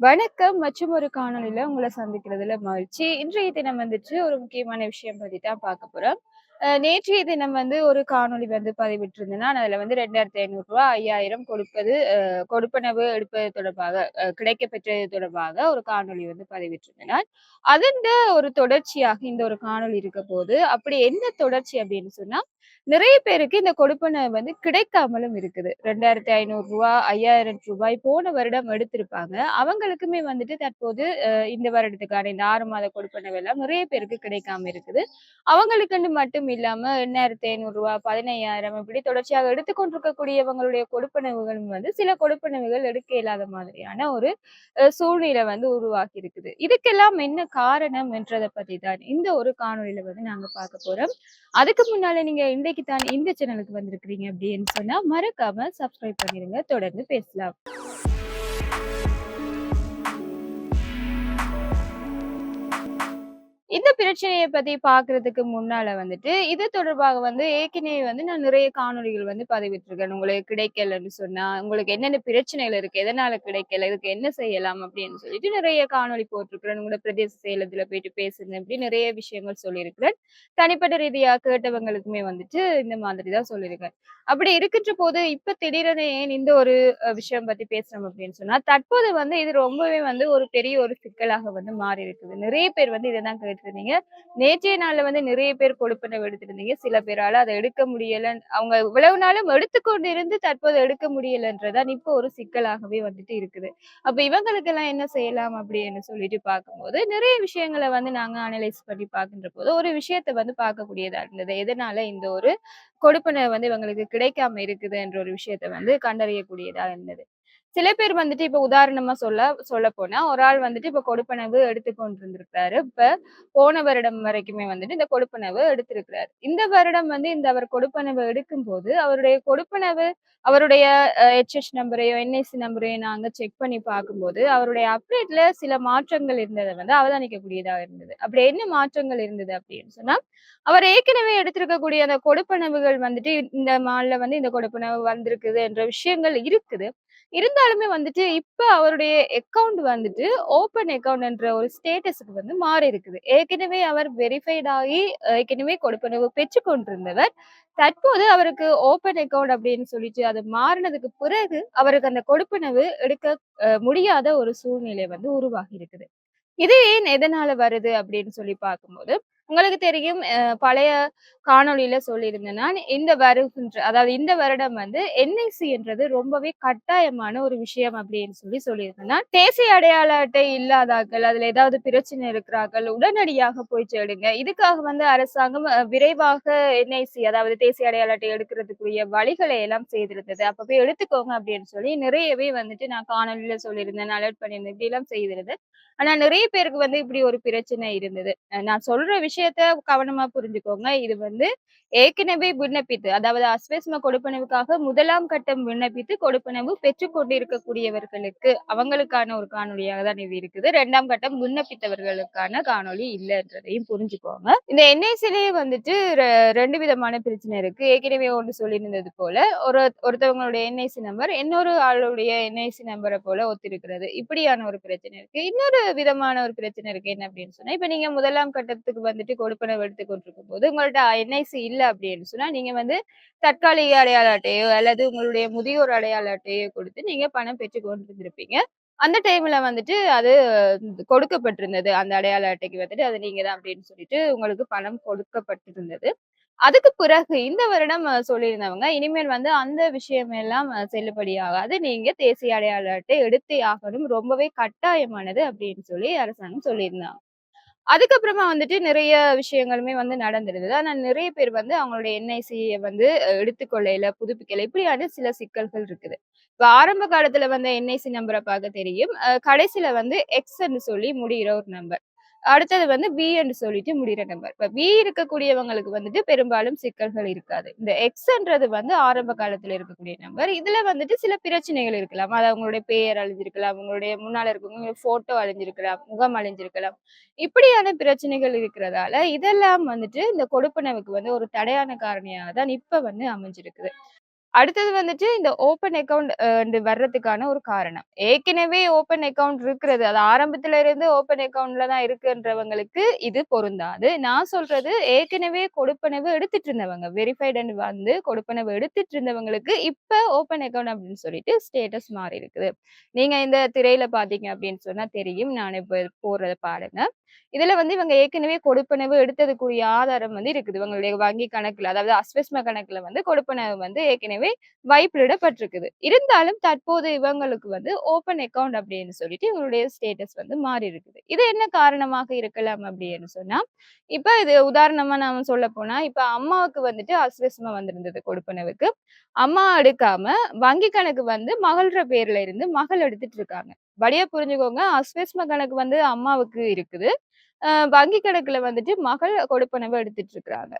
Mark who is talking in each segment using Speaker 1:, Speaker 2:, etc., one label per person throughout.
Speaker 1: வணக்கம் மற்றும் ஒரு காணொளியில உங்களை சந்திக்கிறதுல மகிழ்ச்சி. இன்றைய தினம் வந்துட்டு ஒரு முக்கியமான விஷயம் பத்தி தான் பார்க்க போறோம். நேற்றைய தினம் வந்து ஒரு காணொளி வந்து பதிவிட்டிருந்தேன்னா அதுல வந்து ரெண்டாயிரத்தி ஐநூறு ரூபாய் ஐயாயிரம் கொடுப்பது கொடுப்பனவு எடுப்பது தொடர்பாக கிடைக்கப்பெற்றது தொடர்பாக ஒரு காணொளி வந்து பதிவிட்டிருந்தேன் அதன் ஒரு தொடர்ச்சியாக இந்த ஒரு காணொளி இருக்க போது அப்படி என்ன தொடர்ச்சி அப்படின்னு சொன்னா நிறைய பேருக்கு இந்த கொடுப்பனவு வந்து கிடைக்காமலும் இருக்குது. ரெண்டாயிரத்தி ஐநூறு ரூபாய் ஐயாயிரம் ரூபாய் போன வருடம் எடுத்திருப்பாங்க. அவங்களுக்குமே வந்துட்டு தற்போது இந்த வருடத்துக்கான இந்த ஆறு மாத கொடுப்பனவு எல்லாம் நிறைய பேருக்கு கிடைக்காம இருக்குது. அவங்களுக்குன்னு மட்டும் இல்லாம எண்ணாயிரத்தி ஐநூறு ரூபா பதினையாயிரம் இப்படி தொடர்ச்சியாக எடுத்துக்கொண்டிருக்கக்கூடியவங்களுடைய கொடுப்பனவுகளும் வந்து சில கொடுப்பனவுகள் எடுக்க இல்லாத மாதிரியான ஒரு சூழ்நிலை வந்து உருவாக்கி இருக்குது. இதுக்கெல்லாம் என்ன காரணம் என்றதை பத்தி தான் இந்த ஒரு காணொளியில வந்து நாங்க பார்க்க போறோம். அதுக்கு முன்னால நீங்க இன்றைக்கு தான் இந்த சேனலுக்கு வந்திருக்கிறீங்க அப்படின்னு சொன்னா மறக்காம சப்ஸ்கிரைப் பண்ணிருங்க. தொடர்ந்து பேசலாம். இந்த பிரச்சனையை பத்தி பாக்குறதுக்கு முன்னால வந்துட்டு இது தொடர்பாக வந்து ஏற்கனவே வந்து நான் நிறைய காணொளிகள் வந்து பதிவிட்டிருக்கேன். உங்களுக்கு கிடைக்கலன்னு சொன்னா உங்களுக்கு என்னென்ன பிரச்சனைகள் இருக்கு எதனால கிடைக்கல இதுக்கு என்ன செய்யலாம் அப்படின்னு சொல்லிட்டு நிறைய காணொளி போட்டிருக்கிறேன். உங்களோட பிரதேச செயலத்துல போயிட்டு பேசுறேன் அப்படி நிறைய விஷயங்கள் சொல்லியிருக்கிறேன். தனிப்பட்ட ரீதியா கேட்டவங்களுக்குமே வந்துட்டு இந்த மாதிரி தான் சொல்லியிருக்கேன். அப்படி இருக்கின்ற போது இப்ப திடீரென ஏன் இந்த ஒரு விஷயம் பத்தி பேசுறோம் அப்படின்னு சொன்னா தற்போது வந்து இது ரொம்பவே வந்து ஒரு பெரிய ஒரு சிக்கலாக வந்து மாறி இருக்குது நிறைய பேர் வந்து இதை தான் இருந்தீங்க நேற்றைய நாள்ல வந்து நிறைய பேர் கொடுப்பனவு எடுத்திருந்தீங்க. சில பேரால அதை எடுக்க முடியல அவங்க இவ்வளவு நாளும் எடுத்துக்கொண்டு இருந்து தற்போது எடுக்க முடியலன்றதான் இப்போ ஒரு சிக்கலாகவே வந்துட்டு இருக்குது. அப்ப இவங்களுக்கெல்லாம் என்ன செய்யலாம் அப்படின்னு சொல்லிட்டு பார்க்கும்போது நிறைய விஷயங்களை வந்து நாங்க அனலைஸ் பண்ணி பார்க்கின்ற போது ஒரு விஷயத்தை வந்து பார்க்கக்கூடியதா இருந்தது. எதனால இந்த ஒரு கொடுப்பனை வந்து இவங்களுக்கு கிடைக்காம இருக்குது என்ற ஒரு விஷயத்த வந்து கண்டறியக்கூடியதா இருந்தது. சில பேர் வந்துட்டு இப்ப உதாரணமா சொல்ல சொல்ல போனா ஒரு ஆள் வந்துட்டு இப்ப கொடுப்பனவு எடுத்துக்கொண்டு இருந்திருக்காரு இப்ப போன வருடம் வரைக்குமே வந்துட்டு இந்த கொடுப்பனவு எடுத்திருக்கிறாரு. இந்த வருடம் வந்து இந்த அவர் கொடுப்பனவு எடுக்கும் போது அவருடைய கொடுப்பனவு அவருடைய ஹெச்எஸ் நம்பரையோ என்ஐசி நம்பரையோ நாங்க செக் பண்ணி பார்க்கும்போது அவருடைய அப்டேட்ல சில மாற்றங்கள் இருந்ததை வந்து அவதானிக்கக்கூடியதாக இருந்தது. அப்படி என்ன மாற்றங்கள் இருந்தது அப்படின்னு சொன்னா அவர் ஏற்கனவே எடுத்திருக்கக்கூடிய அந்த கொடுப்பனவுகள் வந்துட்டு இந்த மால்ல வந்து இந்த கொடுப்பனவு வந்திருக்குது என்ற விஷயங்கள் இருக்குது. இருந்தாலுமே வந்துட்டு இப்போ அவருடைய அக்கவுண்ட் வந்துட்டு ஓப்பன் அக்கவுண்ட் என்ற ஒரு ஸ்டேட்டஸுக்கு வந்து மாறி இருக்குது. ஏற்கனவே அவர் வெரிஃபைட் ஆகி ஏற்கனவே கொடுப்பனவு பெற்று கொண்டிருந்தவர். தற்போது அவருக்கு ஓப்பன் அக்கவுண்ட் அப்படின்னு சொல்லிட்டு அது மாறினதுக்கு பிறகு அவருக்கு அந்த கொடுப்பனவு எடுக்க முடியாத ஒரு சூழ்நிலை வந்து உருவாகி இருக்குது. இது ஏன் எதனால வருது அப்படின்னு சொல்லி பார்க்கும்போது உங்களுக்கு தெரியும் பழைய காணொளியில சொல்லியிருந்தேன் நான். இந்த வருகின்ற அதாவது இந்த வருடம் வந்து என்ஐசி என்றது ரொம்பவே கட்டாயமான ஒரு விஷயம் அப்படின்னு சொல்லி சொல்லியிருந்தேன் நான். தேசிய அடையாள அட்டை இல்லாதார்கள் அதுல ஏதாவது பிரச்சனை இருக்கிறார்கள் உடனடியாக போய் சேடுங்க இதுக்காக வந்து அரசாங்கம் விரைவாக என்ஐசி அதாவது தேசிய அடையாள அட்டை எடுக்கிறதுக்குரிய வழிகளை எல்லாம் செய்திருந்தது. அப்ப போய் எடுத்துக்கோங்க அப்படின்னு சொல்லி நிறையவே வந்துட்டு நான் காணொலியில சொல்லியிருந்தேன் அலர்ட் பண்ணியிருந்தேன். இப்படி எல்லாம் செய்திருந்தேன். ஆனா நிறைய பேருக்கு வந்து இப்படி ஒரு பிரச்சனை இருந்தது. நான் சொல்ற விஷயம் விஷயத்த கவனமா புரிஞ்சுக்கோங்க. இது வந்து ஏற்கனவே விண்ணப்பித்து அதாவது அஸ்வஸ்ம கொடுப்பனவுக்காக முதலாம் கட்டம் விண்ணப்பித்து கொடுப்பனவு பெற்றுக்கொண்டிருக்கக்கூடியவர்களுக்கு அவங்களுக்கான ஒரு காணொலியாக தான் இது இருக்குது. இரண்டாம் கட்டம் விண்ணப்பித்தவர்களுக்கான காணொளி இல்லைன்றதையும் புரிஞ்சுக்கோங்க. இந்த என்ஐசிலேயே வந்துட்டு ரெ- ரெண்டு விதமான பிரச்சனை இருக்கு. ஏற்கனவே ஒன்று சொல்லியிருந்தது போல ஒரு ஒருத்தவங்களுடைய என்ஐசி நம்பர் இன்னொரு ஆளுடைய என்ஐசி நம்பரை போல ஒத்திருக்கிறது. இப்படியான ஒரு பிரச்சனை இருக்கு. இன்னொரு விதமான ஒரு பிரச்சனை இருக்கு. என்ன அப்படின்னு சொன்னா இப்ப நீங்க முதலாம் கட்டத்துக்கு வந்துட்டு கொடுப்பனவு எடுத்து கொண்டிருக்கும் போது உங்கள்ட்ட என்ஐசி இல்லை அப்படின்னு சொன்னா நீங்க வந்து தற்காலிக அடையாள அட்டையோ அல்லது உங்களுடைய முதியோர் அடையாள அட்டையோ கொடுத்து நீங்க பணம் பெற்று கொண்டிருந்திருப்பீங்க. அந்த டைம்ல வந்துட்டு அது கொடுக்கப்பட்டிருந்தது. அந்த அடையாள அட்டைக்கு வந்துட்டு அது நீங்க தான் அப்படின்னு சொல்லிட்டு உங்களுக்கு பணம் கொடுக்கப்பட்டிருந்தது. அதுக்கு பிறகு இந்த வருடம் சொல்லியிருந்தவங்க இனிமேல் வந்து அந்த விஷயம் எல்லாம் செல்லுபடியாகாது. நீங்க தேசிய அடையாள அட்டை எடுத்தே ஆகணும். ரொம்பவே கட்டாயமானது அப்படின்னு சொல்லி அரசாங்கம் சொல்லியிருந்தாங்க. அதுக்கப்புறமா வந்துட்டு நிறைய விஷயங்களுமே வந்து நடந்திருந்தது. ஆனா நிறைய பேர் வந்து அவங்களுடைய என்ஐசியை வந்து எடுத்துக்கொள்ளையில புதுப்பிக்கல. இப்படியான சில சிக்கல்கள் இருக்குது. இப்ப ஆரம்ப காலத்துல வந்து என்ஐசி நம்பரை பார்க்க தெரியும். கடைசியில வந்து எக்ஸ்ன்னு சொல்லி முடிகிற ஒரு நம்பர் அடுத்தது வந்து பி என்று சொல்லிட்டு முடிகிற நம்பர் இப்போ பி இருக்கக்கூடியவங்களுக்கு வந்துட்டு பெரும்பாலும் சிக்கல்கள் இருக்காது. இந்த எக்ஸ்ன்றது வந்து ஆரம்ப காலத்துல இருக்கக்கூடிய நம்பர் இதில் வந்துட்டு சில பிரச்சனைகள் இருக்கலாம். அது அவங்களுடைய பெயர் அழிஞ்சிருக்கலாம். அவங்களுடைய முன்னால இருக்கவங்க ஃபோட்டோ அழிஞ்சிருக்கலாம். முகம் அழிஞ்சிருக்கலாம். இப்படியான பிரச்சனைகள் இருக்கிறதால இதெல்லாம் வந்துட்டு இந்த கொடுப்பனவுக்கு வந்து ஒரு தடையான காரணியாக தான் இப்போ வந்து அமைஞ்சிருக்குது. அடுத்தது வந்துட்டு இந்த ஓப்பன் அக்கௌண்ட் வர்றதுக்கான ஒரு காரணம். ஏற்கனவே ஓப்பன் அக்கவுண்ட் இருக்கிறது. அது ஆரம்பத்துல இருந்து ஓப்பன் அக்கௌண்ட்ல தான் இருக்குன்றவங்களுக்கு இது பொருந்தாது. நான் சொல்றது ஏற்கனவே கொடுப்பனவு எடுத்துட்டு இருந்தவங்க. வெரிஃபைடு வந்து கொடுப்பனவு எடுத்துட்டு இருந்தவங்களுக்கு இப்ப ஓப்பன் அக்கௌண்ட் அப்படின்னு சொல்லிட்டு ஸ்டேட்டஸ் மாறி இருக்குது. நீங்க இந்த திரையில பார்த்தீங்க அப்படின்னு சொன்னா தெரியும். நான் இப்ப போடுறத பாருங்க. இதுல வந்து இவங்க ஏற்கனவே கொடுப்பனவு எடுத்ததுக்குரிய ஆதாரம் வந்து இருக்குது. இவங்களுடைய வங்கி கணக்குல, அதாவது அஸ்வஸ்ம கணக்குல வந்து கொடுப்பனவு வந்து ஏற்கனவே வைப்பிலிடப்பட்டிருக்குது. இருந்தாலும் தற்போது இவங்களுக்கு வந்து ஓப்பன் அக்கவுண்ட் அப்படின்னு சொல்லிட்டு இவங்களுடைய ஸ்டேட்டஸ் வந்து மாறி இருக்குது. இது என்ன காரணமாக இருக்கலாம் அப்படின்னு சொன்னா, இப்ப இது உதாரணமா நாம சொல்லப்போனா, இப்ப அம்மாவுக்கு வந்துட்டு அஸ்வஸ்ம வந்திருந்தது கொடுப்பனவுக்கு. அம்மா எடுக்காம வங்கி கணக்கு வந்து மகள்ற பேர்ல இருந்து மகள் எடுத்துட்டு இருக்காங்க. வழியா புரிஞ்சுக்கோங்க. அஸ்வஸ்ம கணக்கு வந்து அம்மாவுக்கு இருக்குது. அ வங்கி கணக்குல வந்துட்டு மகள் கொடுப்பனவு எடுத்துட்டு இருக்கிறாங்க.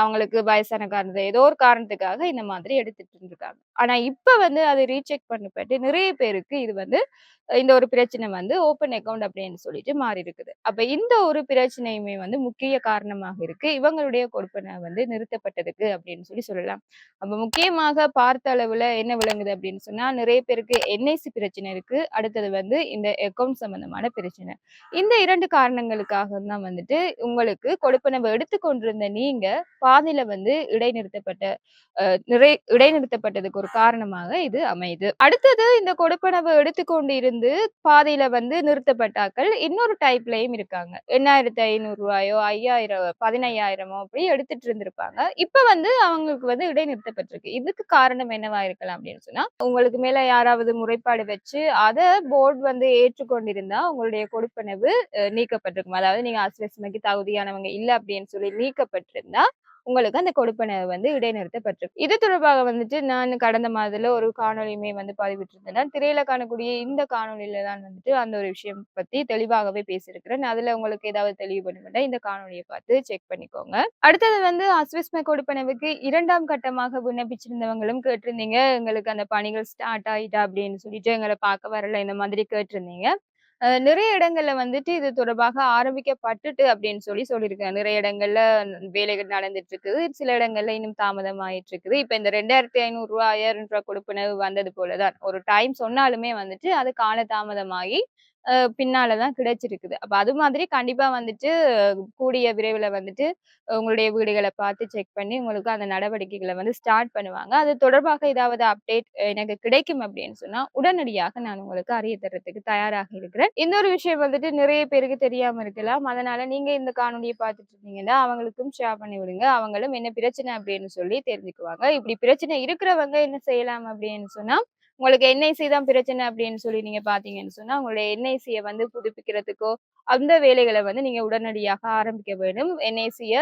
Speaker 1: அவங்களுக்கு வயசான காரணத்து ஏதோ ஒரு காரணத்துக்காக இந்த மாதிரி எடுத்துட்டு இருந்திருக்காங்க. ஆனா இப்ப வந்து அது ரீசெக் பண்ணப்பட்டு நிறைய பேருக்கு இது வந்து இந்த ஒரு பிரச்சனை வந்து ஓப்பன் அக்கௌண்ட் அப்படின்னு சொல்லிட்டு மாறி இருக்குது. அப்ப இந்த ஒரு பிரச்சனையுமே வந்து முக்கிய காரணமாக இருக்கு. இவங்களுடைய கொடுப்பனை வந்து நிறுத்தப்பட்டதுக்கு அப்படின்னு சொல்லி சொல்லலாம். அப்ப முக்கியமாக பார்த்த அளவுல என்ன விளங்குது அப்படின்னு சொன்னா, நிறைய பேருக்கு என்ஐசி பிரச்சனை இருக்கு. அடுத்தது வந்து இந்த அக்கௌண்ட் சம்பந்தமான பிரச்சனை. இந்த இரண்டு காரணங்களுக்காக தான் வந்துட்டு உங்களுக்கு கொடுப்பனவை எடுத்துக்கொண்டிருந்த நீங்க பாதியில வந்து இடைநிறுத்தப்பட்ட நிறை இடைநிறுத்தப்பட்டதுக்கு ஒரு காரணமாக இது அமையுது. அடுத்தது இந்த கொடுப்பனவு எடுத்துக்கொண்டு இருந்து பாதையில வந்து நிறுத்தப்பட்டாக்கள் இன்னொரு டைப்லயும் இருக்காங்க. எண்ணாயிரத்தி ஐநூறு ரூபாயோ ஐயாயிரம் பதினையாயிரமோ அப்படி எடுத்துட்டு இருந்திருப்பாங்க. இப்ப வந்து அவங்களுக்கு வந்து இடைநிறுத்தப்பட்டிருக்கு. இதுக்கு காரணம் என்னவா இருக்கலாம் அப்படின்னு சொன்னா, உங்களுக்கு மேல யாராவது முறைப்பாடு வச்சு அதை போர்டு வந்து ஏற்றுக்கொண்டிருந்தா உங்களுடைய கொடுப்பனவு நீக்கப்பட்டிருக்கும். அதாவது நீங்க அஸ்வஸ்மைக்கு தகுதியானவங்க இல்லை அப்படின்னு சொல்லி நீக்கப்பட்டிருந்தா, உங்களுக்கு அந்த கொடுப்பனவு வந்து இடைநிறுத்தப்பட்டிருக்கு இது தொடர்பாக வந்துட்டு நான் கடந்த மாதத்துல ஒரு காணொளியுமே வந்து பதிவிட்டிருந்தேன். திரையில காணக்கூடிய இந்த காணொளியில தான் வந்துட்டு அந்த ஒரு விஷயம் பத்தி தெளிவாகவே பேசியிருக்கிறேன். அதுல உங்களுக்கு ஏதாவது தெளிவு வேணும்னா இந்த காணொலியை பார்த்து செக் பண்ணிக்கோங்க. அடுத்தது வந்து அஸ்விஸ்ம கொடுப்பனவுக்கு இரண்டாம் கட்டமாக விண்ணப்பிச்சிருந்தவங்களும் கேட்டிருந்தீங்க. எங்களுக்கு அந்த பணிகள் ஸ்டார்ட் ஆயிட்டா அப்படின்னு சொல்லிட்டு எங்களை பார்க்க வரல இந்த மாதிரி கேட்டிருந்தீங்க. நிறைய இடங்கள்ல வந்துட்டு இது தொடர்பாக ஆரம்பிக்கப்பட்டுட்டு அப்படின்னு சொல்லி சொல்லியிருக்காங்க. நிறைய இடங்கள்ல வேலைகள் நடந்துட்டு இருக்குது. சில இடங்கள்ல இன்னும் தாமதம் ஆயிட்டு இருக்குது. இப்ப இந்த ரெண்டாயிரத்தி ரூ. 2,500 5000 கொடுப்பனவு வந்தது போலதான் ஒரு டைம் சொன்னாலுமே வந்துட்டு அது கால தாமதமாகி பின்னாலதான் தான் கிடைச்சிருக்குது. அப்ப அது மாதிரி கண்டிப்பா வந்துட்டு கூடிய விரைவில் வந்துட்டு உங்களுடைய வீடுகளை பார்த்து செக் பண்ணி உங்களுக்கு அந்த நடவடிக்கைகளை வந்து ஸ்டார்ட் பண்ணுவாங்க. அது தொடர்பாக ஏதாவது அப்டேட் எனக்கு கிடைக்கும் அப்படின்னு சொன்னா, உடனடியாக நான் உங்களுக்கு அறிய தர்றதுக்கு தயாராக இருக்கிறேன். இன்னொரு விஷயம் வந்துட்டு நிறைய பேருக்கு தெரியாம இருக்கலாம். அதனால நீங்க இந்த காணொலியை பார்த்துட்டு இருந்தீங்கன்னா, அவங்களுக்கும் ஷேர் பண்ணி விடுங்க. அவங்களும் என்ன பிரச்சனை அப்படின்னு சொல்லி தெரிஞ்சுக்குவாங்க. இப்படி பிரச்சனை இருக்கிறவங்க என்ன செய்யலாம் அப்படின்னு சொன்னா, உங்களுக்கு என்ஐசி தான் பிரச்சனை அப்படின்னு சொல்லி நீங்க பாத்தீங்கன்னு சொன்னா, உங்களுடைய என்ஐசியை வந்து புதுப்பிக்கிறதுக்கோ, அந்த வேலைகளை வந்து நீங்க உடனடியாக ஆரம்பிக்க வேண்டும். என்ஐசிய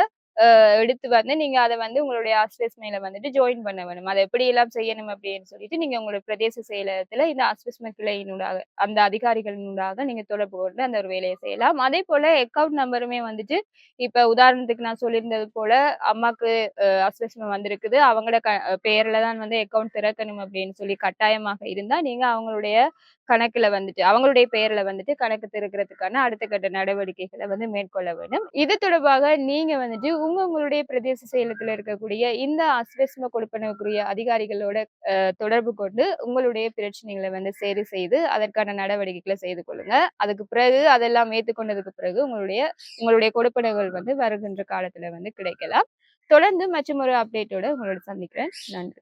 Speaker 1: எடுத்து வந்து நீங்க அத வந்து உங்களுடைய ஆஸ்வெஸ்மைல வந்துட்டு ஜாயின் பண்ண வேணும். அதை எப்படி எல்லாம் செய்யணும் அப்படின்னு சொல்லிட்டு நீங்க உங்களுடைய பிரதேச செயலகத்துல இந்த ஆஸ்வெஸ்ம கிளையினூடாக அந்த அதிகாரிகளினூடாக நீங்க தொடர்பு கொண்டு அந்த ஒரு வேலையை செய்யலாம். அதே போல அக்கவுண்ட் நம்பருமே வந்துட்டு இப்ப உதாரணத்துக்கு நான் சொல்லியிருந்தது போல அம்மாக்கு அ வந்திருக்குது. அவங்களோட க பெயர்ல தான் வந்து அக்கவுண்ட் திறக்கணும் அப்படின்னு சொல்லி கட்டாயமாக இருந்தா, நீங்க அவங்களுடைய கணக்குல வந்துட்டு அவங்களுடைய பெயர்ல வந்துட்டு கணக்கு திறக்கிறதுக்கான அடுத்த கட்ட நடவடிக்கைகளை வந்து மேற்கொள்ள வேண்டும். இது தொடர்பாக நீங்க வந்துட்டு உங்க உங்களுடைய பிரதேச செயலத்துல இருக்கக்கூடிய இந்த அஸ்வஸ்ம கொடுப்பனவுக்குரிய அதிகாரிகளோட தொடர்பு கொண்டு உங்களுடைய பிரச்சனைகளை வந்து சரி செய்து, அதற்கான நடவடிக்கைகளை செய்து கொள்ளுங்க. அதுக்கு பிறகு அதெல்லாம் ஏற்றுக்கொண்டதுக்கு பிறகு உங்களுடைய உங்களுடைய கொடுப்பனவுகள் வந்து வருகின்ற காலத்துல வந்து கிடைக்கலாம். தொடர்ந்து மற்றுமொரு அப்டேட்டோட உங்களோட சந்திக்கிறேன். நன்றி.